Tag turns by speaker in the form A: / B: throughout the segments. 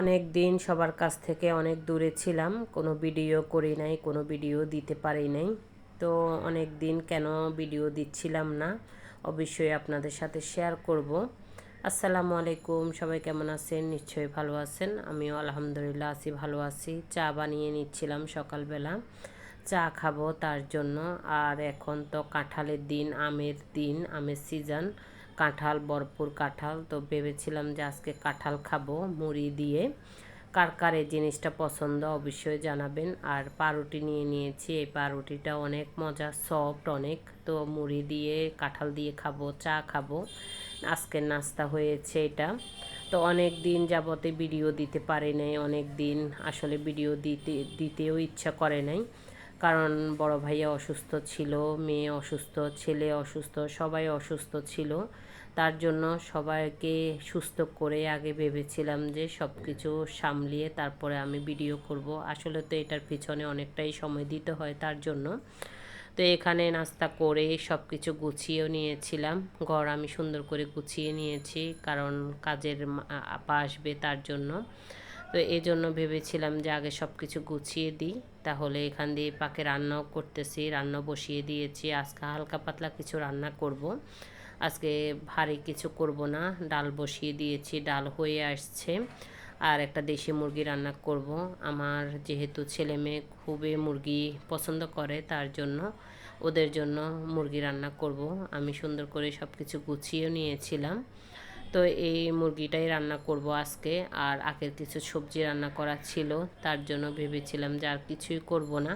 A: অনেক দিন সবার কাছ থেকে অনেক দূরে ছিলাম। কোনো ভিডিও করি নাই, কোনো ভিডিও দিতে পারি নাই। তো অনেক দিন কেন ভিডিও দিচ্ছিলাম না, অবশ্যই আপনাদের সাথে শেয়ার করব। আসসালামু আলাইকুম, সবাই কেমন আছেন? নিশ্চয়ই ভালো আছেন। আমিও আলহামদুলিল্লাহ আছি, ভালো আছি। চা বানিয়ে নিচ্ছিলাম সকালবেলা। চা খাব তার জন্য। আর এখন তো কাঁঠালের দিন, আমের দিন, আমের সিজন কাঁঠাল ভরপুর কাঁঠাল। তো ভেবেছিলাম যে আজকে কাঁঠাল খাব, মুড়ি দিয়ে। কার কার এই জিনিসটা পছন্দ অবশ্যই জানাবেন। আর পাউরুটি নিয়ে নিয়েছি, এই পাউরুটিটা অনেক মজা সফট অনেক। তো মুড়ি দিয়ে, কাঁঠাল দিয়ে খাব, চা খাব। আজকের নাস্তা হয়েছে এটা। তো অনেক দিন যাবতে ভিডিও দিতে পারে নাই, অনেক দিন আসলে ভিডিও দিতে, দিতেও ইচ্ছা করে নাই। কারণ বড় ভাইয়া অসুস্থ ছিল, মেয়ে অসুস্থ, ছেলে অসুস্থ, সবাই অসুস্থ ছিল। তার জন্য সবাইকে সুস্থ করে আগে ভেবেছিলাম যে সব কিছু সামলিয়ে তারপরে আমি ভিডিও করব। আসলে তো এটার পিছনে অনেকটাই সময় দিতে হয় তার জন্য। তো এখানে নাস্তা করে সব কিছু গুছিয়েও নিয়েছিলাম। ঘর আমি সুন্দর করে গুছিয়ে নিয়েছি, কারণ কাজের আপা আসবে তার জন্য। তো এই জন্য ভেবেছিলাম যে আগে সব কিছু গুছিয়ে দিই। তাহলে এখান দিয়ে পাকে রান্নাও করতেছি, রান্না বসিয়ে দিয়েছি। আজকে হালকা পাতলা কিছু রান্না করব। আজকে ভারী কিছু করব না, ডাল বসিয়ে দিয়েছি, ডাল হয়ে আসছে। আর একটা দেশি মুরগি রান্না করব। আমার যেহেতু ছেলে মেয়ে খুবই মুরগি পছন্দ করে, তার জন্য ওদের জন্য মুরগি রান্না করব। আমি সুন্দর করে সব কিছু গুছিয়েও নিয়েছিলাম। তো এই মুরগিটাই রান্না করব আজকে। আর আগের কিছু সবজি রান্না করা ছিল, তার জন্য ভেবেছিলাম যে আর কিছুই করব না।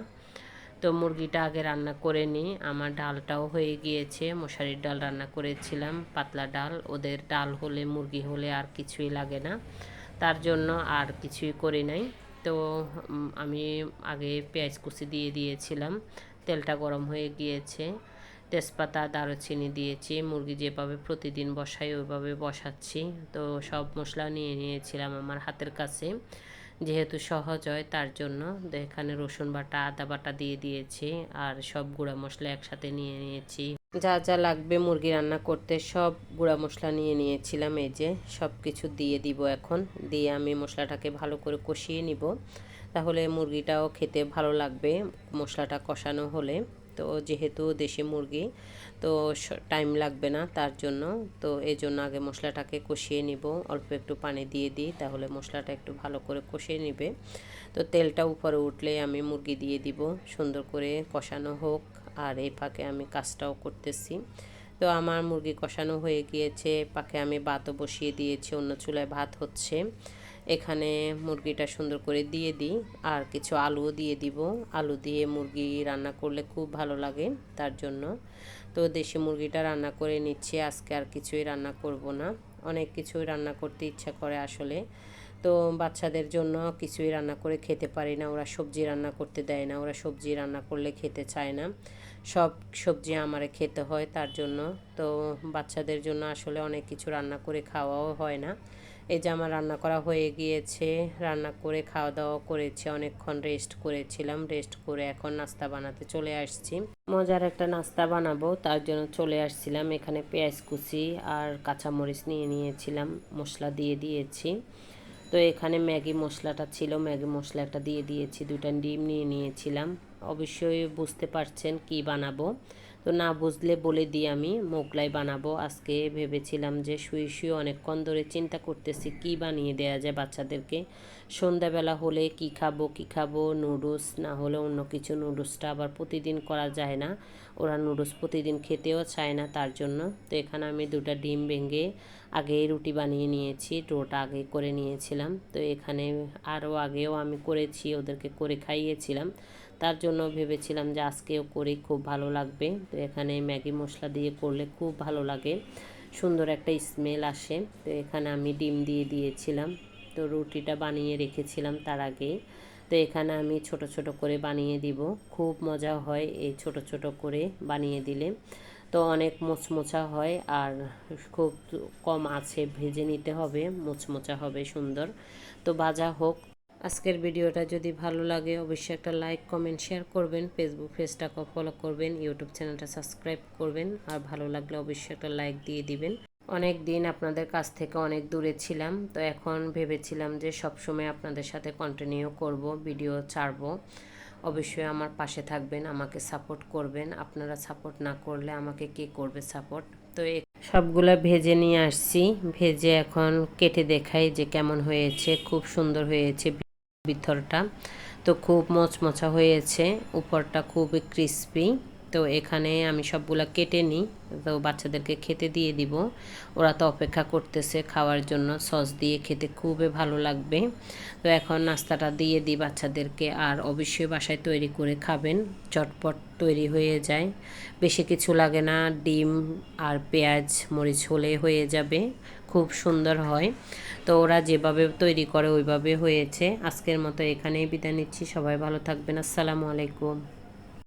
A: তো মুরগিটা আগে রান্না করে নিই। আমার ডালটাও হয়ে গিয়েছে, মশারির ডাল রান্না করেছিলাম, পাতলা ডাল। ওদের ডাল হলে, মুরগি হলে আর কিছুই লাগে না। তার জন্য আর কিছুই করি নাই। তো আমি আগে পেঁয়াজ কুচি দিয়ে দিয়েছিলাম। তেলটা গরম হয়ে গিয়েছে। তেজপাতা, দারুচিনি দিয়েছি, মুরগি যেভাবে প্রতিদিন বসাই ওইভাবে বসাচ্ছি। তো সব মশলা নিয়ে নিয়েছিলাম আমার হাতের কাছে। যেহেতু সহজ হয় তার জন্য এখানে রসুন বাটা, আদা বাটা দিয়ে দিয়েছি আর সব গুঁড়া মশলা একসাথে নিয়ে নিয়েছি। যা যা লাগবে মুরগি রান্না করতে সব গুঁড়া মশলা নিয়ে নিয়েছিলাম এই যে, সব কিছু দিয়ে দিব এখন। দিয়ে আমি মশলাটাকে ভালো করে কষিয়ে নিব। তাহলে মুরগিটাও খেতে ভালো লাগবে মশলাটা কষানো হলে। তো যেহেতু দেশি মুরগি, তো টাইম লাগবে না তার জন্য। তো এই জন্য আগে মশলাটাকে কষিয়ে নিব। অল্প একটু পানি দিয়ে দিই, তাহলে মশলাটা একটু ভালো করে কষিয়ে নিবে। তো তেলটা উপরে উঠলে আমি মুরগি দিয়ে দিব। সুন্দর করে কষানো হোক। আর এই ফাঁকে আমি কাজটাও করতেছি। তো আমার মুরগি কষানো হয়ে গিয়েছে। পাকে আমি ভাতও বসিয়ে দিয়েছি। অন্য চুলায় ভাত হচ্ছে। এখানে মুরগিটা সুন্দর করে দিয়ে দিই। আর কিছু আলুও দিয়ে দিব। আলু দিয়ে মুরগি রান্না করলে খুব ভালো লাগে তার জন্য। তো দেশি মুরগিটা রান্না করে নিচ্ছি। আজকে আর কিছুই রান্না করব না। অনেক কিছুই রান্না করতে ইচ্ছা করে আসলে। তো বাচ্চাদের জন্য কিছুই রান্না করে খেতে পারি না। ওরা সবজি রান্না করতে দেয় না। ওরা সবজি রান্না করলে খেতে চায় না। সব সবজি আমারে খেতে হয় তার জন্য। তো বাচ্চাদের জন্য আসলে অনেক কিছু রান্না করে খাওয়াও হয় না। এই যে আমার রান্না করা হয়ে গিয়েছে, রান্না করে খাওয়া দাওয়া করেছি, অনেকক্ষণ রেস্ট করেছিলাম রেস্ট করে এখন নাস্তা বানাতে চলে আসছি। মজার একটা নাস্তা বানাবো, তার জন্য চলে আসছিলাম, এখানে পেঁয়াজ কুচি আর কাঁচামরিচ নিয়ে নিয়েছিলাম, মশলা দিয়ে দিয়েছি। তো এখানে ম্যাগি মশলাটা ছিল, ম্যাগি মশলা একটা দিয়ে দিয়েছি দুটা ডিম নিয়ে নিয়েছিলাম। অবশ্যই বুঝতে পারছেন কি বানাবো। তো না বুঝলে বলে দিই আমি, মোগলাই বানাবো। আজকে ভেবেছিলাম যে শুয়ে শুয়ে অনেকক্ষণ ধরে চিন্তা করতেছি, কি বানিয়ে দেওয়া যায় বাচ্চাদেরকে। সন্ধ্যাবেলা হলে কি খাব কি খাব, নুডলস, না হলে অন্য কিছু নুডলসটা আবার প্রতিদিন করা যায় না। ওরা নুডলস প্রতিদিন খেতেও চায় না তার জন্য। তো এখানে আমি দুটা ডিম ভেঙে আগে রুটি বানিয়ে নিয়েছি ডোটা আগে করে নিয়েছিলাম। তো এখানে আরও আগেও আমি করেছি, ওদেরকে করে খাইয়েছিলাম। তার জন্য ভেবেছিলাম যে আজকেও করি খুব ভালো লাগবে। তো এখানে ম্যাগি মশলা দিয়ে করলে খুব ভালো লাগে। সুন্দর একটা স্মেল আসে। তো এখানে আমি ডিম দিয়ে দিয়েছিলাম। তো রুটিটা বানিয়ে রেখেছিলাম তার আগে তো এখানে আমি ছোট ছোট করে বানিয়ে দিব। খুব মজা হয় এই ছোট ছোট করে বানিয়ে দিলে। তো অনেক মোচমোচা হয় আর খুব কম আছে। ভেজে নিতে হবে, মোচমোচা হবে সুন্দর। তো ভাজা হোক। আজকের ভিডিওটা যদি ভালো লাগে, অবশ্যই একটা লাইক, কমেন্ট, শেয়ার করবেন। ফেসবুক পেজটাকে ফলো করবেন, ইউটিউব চ্যানেলটা সাবস্ক্রাইব করবেন। আর ভালো লাগলে অবশ্যই একটা লাইক দিয়ে দিবেন। অনেক দিন আপনাদের কাছ থেকে অনেক দূরে ছিলাম, তো এখন ভেবেছিলাম যে সব সময় আপনাদের সাথে কন্টিনিউ করব ভিডিও ছাড়ব। অবশ্যই আমার পাশে থাকবেন, আমাকে সাপোর্ট করবেন। আপনারা সাপোর্ট না করলে আমাকে কে করবে সাপোর্ট তো সবগুলো ভেজে নিয়ে আসছি। ভেজে এখন কেটে দেখাই যে কেমন হয়েছে, খুব সুন্দর হয়েছে। ভিতরটা তো খুব মচমচা হয়েছে উপরটা খুবই ক্রিস্পি তো এখানে আমি সবগুলা কেটে নিই। তো বাচ্চাদেরকে খেতে দিয়ে দিব। ওরা তো অপেক্ষা করতেছে খাওয়ার জন্য। সস দিয়ে খেতে খুবই ভালো লাগবে। তো এখন নাস্তাটা দিয়ে দিই বাচ্চাদেরকে। আর অবশ্যই বাসায় তৈরি করে খাবেন। চটপট তৈরি হয়ে যায়। বেশি কিছু লাগে না। ডিম আর পেঁয়াজ, মরিচ হলে হয়ে যাবে। খুব সুন্দর হয়। তো ওরা যেভাবে তৈরি করে ওইভাবে হয়েছে। আজকের মতো এখানেই বিদায় নিচ্ছি। সবাই ভালো থাকবেন। আসসালামু আলাইকুম।